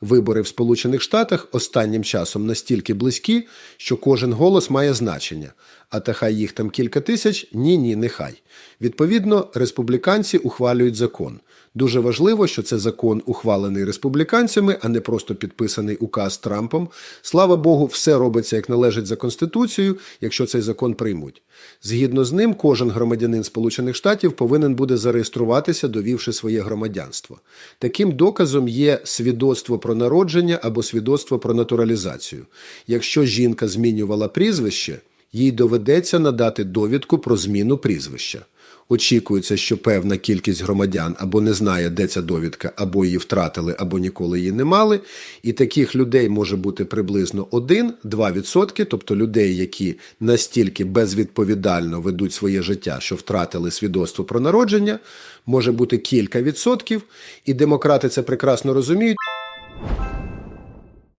Вибори в Сполучених Штатах останнім часом настільки близькі, що кожен голос має значення. А та хай їх там кілька тисяч, ні, ні, нехай. Відповідно, республіканці ухвалюють закон. Дуже важливо, що це закон ухвалений республіканцями, а не просто підписаний указ Трампом. Слава Богу, все робиться як належить за конституцією, якщо цей закон приймуть. Згідно з ним, кожен громадянин Сполучених Штатів повинен буде зареєструватися, довівши своє громадянство. Таким доказом є свідоцтво про народження або свідоцтво про натуралізацію. Якщо жінка змінювала прізвище, їй доведеться надати довідку про зміну прізвища. Очікується, що певна кількість громадян або не знає, де ця довідка, або її втратили, або ніколи її не мали. І таких людей може бути приблизно 1-2%, тобто людей, які настільки безвідповідально ведуть своє життя, що втратили свідоцтво про народження, може бути кілька відсотків. І демократи це прекрасно розуміють.